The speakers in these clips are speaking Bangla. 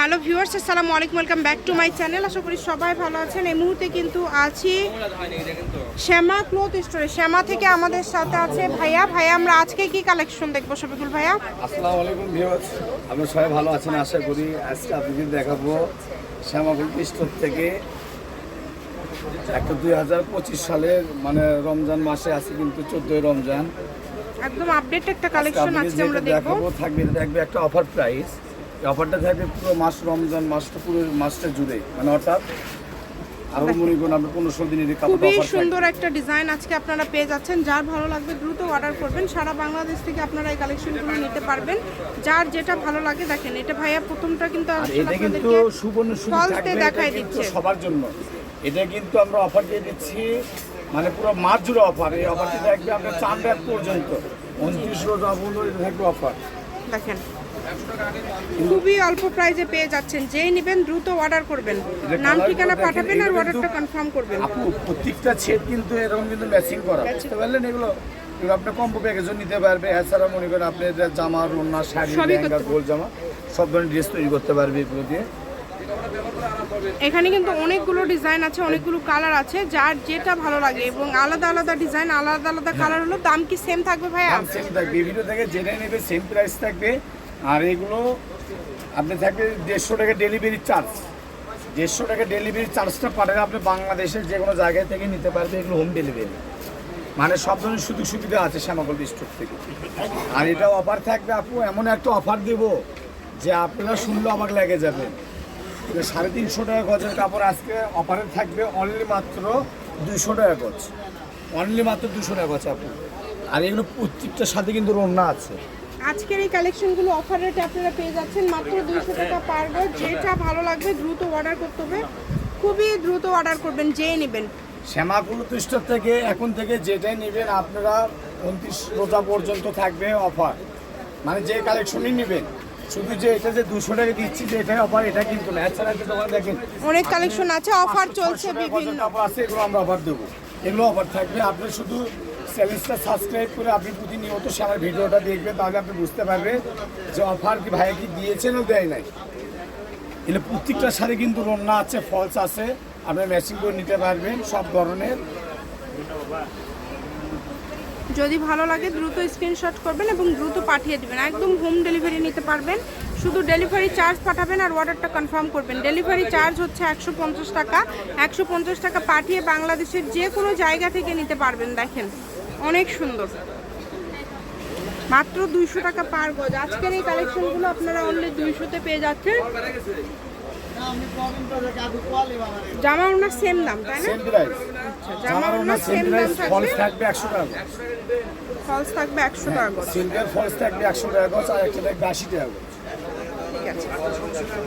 হ্যালো ভিউয়ার্স আসসালামু আলাইকুম welcome back to my channel. আশা করি সবাই ভালো আছেন। এই মুহূর্তে কিন্তু আছি শ্যামা ক্লোথ স্টোরে। শ্যামা থেকে আমাদের সাথে আছে ভাইয়া। ভাইয়া আমরা আজকে কি কালেকশন দেখব শফিকুল ভাইয়া? আসসালামু আলাইকুম ভিউয়ার্স। আপনারা সবাই ভালো আছেন আশা করি আজকে আপনাদের দেখাবো শ্যামাগুল স্টোর থেকে একটা দুই হাজার পঁচিশ সালের মানে রমজান মাসে আছে কিন্তু চোদ্দোই রমজান। একদম আপডেট একটা কালেকশন আজকে আমরা দেখব। দেখাবো থাকবে থাকবে একটা অফার প্রাইস এই অফারটা থাকবে পুরো মাস রমজান মাসটা পুরো মাসটা জুড়ে। মানে অর্থাৎ আরও মনে করুন আপনি পনেরো ষোলো দিনের কাপড় খুবই সুন্দর একটা ডিজাইন আজকে আপনারা পেয়ে যাচ্ছেন। যার ভালো লাগবে দ্রুত অর্ডার করবেন। সারা বাংলাদেশ থেকে আপনারা এই কালেকশনগুলো নিতে পারবেন। যার যেটা ভালো লাগে দেখেন এটা ভাইয়া প্রথমটা কিন্তু এটা কিন্তু সুবর্ণ সুযোগ দেখাই দিচ্ছে। সবার জন্য। এটা কিন্তু আমরা অফার দিয়ে দিচ্ছি মানে পুরো মাস জুড়ে অফার এই অফারটি থাকবে আপনার চার পর্যন্ত। উনত্রিশ রোজা এটা থাকবে অফার দেখেন খুবই অল্প প্রাইসে পেয়ে যাচ্ছেন। যেই নেবেন দ্রুত অর্ডার করবেন। নাম ঠিকানা পাঠাবেন আর অর্ডারটা কনফার্ম করবেন। আপু প্রত্যেকটা ছেদ কিন্তু এরকম কিন্তু ম্যাচিং করা। বুঝতে পারলেন? এগুলো আপনি কম্বো প্যাকেজও নিতে পারবে। এছাড়া মনে করেন আপনি জামা রোনা শাড়ি লেহেঙ্গা গোল জামা সব ধরনের ড্রেস তৈরি করতে পারবে এগুলো দিয়ে। এখানে কিন্তু অনেকগুলো ডিজাইন আছে অনেকগুলো কালার আছে যার যেটা ভালো লাগে এবং আলাদা আলাদা ডিজাইন আলাদা আলাদা কালার হলো দাম কি সেম থাকবে দাম সেম থাকবে। ভিডিও থেকে যেটা নেবে সেম প্রাইস থাকবে। আর এগুলো আপনি থাকবে দেড়শো টাকা ডেলিভারি চার্জ দেড়শো টাকা ডেলিভারি চার্জটা পাঠালে আপনি বাংলাদেশের যে কোনো জায়গায় থেকে নিতে পারবে এগুলো হোম ডেলিভারি মানে সব ধরনের সুযোগ সুবিধা আছে শ্যামাগল স্টোর থেকে। আর এটা অফার থাকবে আপু, এমন একটা অফার দেব যে আপনারা শুনলে অবাক লেগে যাবে। সাড়ে তিনশো টাকা গজের কাপড় আজকে অফারে থাকবে অনলি মাত্র দুইশো টাকা গজ। অনলি মাত্র দুশো টাকা গজ আপু। আর এগুলো প্রত্যেকটার সাথে কিন্তু রন্না আছে। আজকের এই কালেকশনগুলো অফার রেটে আপনারা পেয়ে যাচ্ছেন মাত্র দুইশো টাকা পার গজ যেটা ভালো লাগবে দ্রুত অর্ডার করতে হবে। খুবই দ্রুত অর্ডার করবেন যেয়ে নেবেন। শ্যামাকুল স্টোর থেকে এখন থেকে যেটাই নেবেন আপনারা উনত্রিশ রোজা পর্যন্ত থাকবে অফার মানে যে কালেকশনই নেবেন শুধু যে এটা যে দুশো টাকা দিচ্ছি যে এটাই অফার এটা কিন্তু না। এছাড়া যে দোকান দেখেন অনেক কালেকশন আছে অফার চলছে বিভিন্ন। অফার আছে এগুলো আমরা অফার দেবো। এগুলো অফার থাকবে আপনি শুধু চ্যানেলটা সাবস্ক্রাইব করে আপনি প্রতিনিয়ত সে আমার ভিডিওটা দেখবেন, তাহলে আপনি বুঝতে পারবেন যে অফার কি, ভাইয়া কি দিয়েছেন ও দেয় নাই। এগুলো প্রত্যেকটা সাথে কিন্তু রন্না আছে ফলস আছে, আপনি ম্যাচিং করে নিতে পারবেন সব ধরনের। যদি ভালো লাগে দ্রুত স্ক্রিনশট করবেন এবং দ্রুত পাঠিয়ে দেবেন। একদম হোম ডেলিভারি নিতে পারবেন। শুধু ডেলিভারি চার্জ পাঠাবেন আর অর্ডারটা কনফার্ম করবেন। ডেলিভারি চার্জ হচ্ছে একশো পঞ্চাশ টাকা। একশো পঞ্চাশ টাকা পাঠিয়ে বাংলাদেশের যে কোনো জায়গা থেকে নিতে পারবেন, দেখেন। অনেক সুন্দর। মাত্র দুইশো টাকা পার গজ। আজকের এই কালেকশনগুলো আপনারা অনলি দুইশোতে পেয়ে যাচ্ছেন। জামা ওনার সেম দাম তাই না? সেম জামা ওনার সেম দাম থাকবে? থাকবে একশো টাকা ফলস থাকবে একশো টাকা গজ। সিল্কের ফলস থাকবে একশো টাকা আর একটা থাকবে আশি টাকা গজ। ঠিক আছে।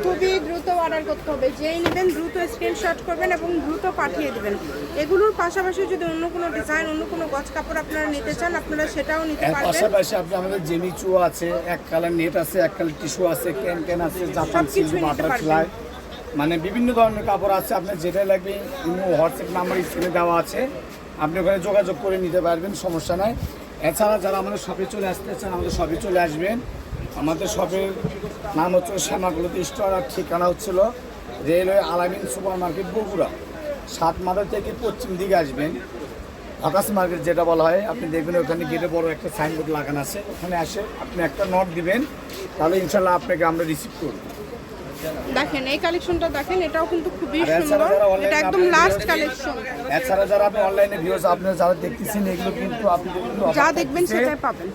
খুবই দ্রুত অর্ডার করতে হবে। যেই নেবেন দ্রুত স্ক্রিনশট করবেন এবং দ্রুত পাঠিয়ে দেবেন। এগুলোর পাশাপাশি যদি অন্য কোনো ডিজাইন অন্য কোনো গজ কাপড় আপনারা নিতে চান আপনারা সেটাও নিতে পারবেন। পাশাপাশি আপনি আমাদের জেমিচু আছে এক কালার নেট আছে এক কালার টিস্যু আছে ক্যান ক্যান আছে জাপান সিল্ক বাটারফ্লাই মানে বিভিন্ন ধরনের কাপড় আছে আপনার যেটা লাগবে হোয়াটসঅ্যাপ নাম্বার স্ক্রিনে দেওয়া আছে। আপনি ওখানে যোগাযোগ করে নিতে পারবেন সমস্যা নাই। এছাড়া যারা আমাদের শপে চলে আসতে চান আমাদের শপে চলে আসবেন। আমাদের শপের নাম হচ্ছে শ্যামাগুলোতে স্টোর আর ঠিকানা হচ্ছিল railway Alamin super market Bogura. সাত মাথা থেকে পশ্চিম দিকে আসবেন। আকাশ মার্কেট যেটা বলা হয় আপনি দেখবেন ওখানে গেটে বড় একটা সাইনবোর্ড লাগানো আছে। ওখানে আসে আপনি একটা নোট দিবেন তাহলে ইনশাল্লাহ আপনাকে আমরা রিসিভ করব। দেখেন এই কালেকশনটা দেখেন এটাও কিন্তু খুবই সুন্দর। এটা একদম লাস্ট কালেকশন এছাড়া যারা আপনি অনলাইনে ভিউজ আপনারা যারা দেখতেছেন এগুলো কিন্তু আপনি যা দেখবেন সেটাই পাবেন।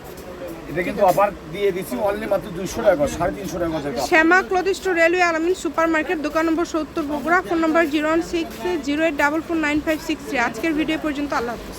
Shyama cloth store railway Alamin super market দোকান নম্বর সত্তর, Bogura, phone number zero one six zero eight double four nine five six three. আজকের ভিডিও পর্যন্ত আল্লাহ হাফিজ।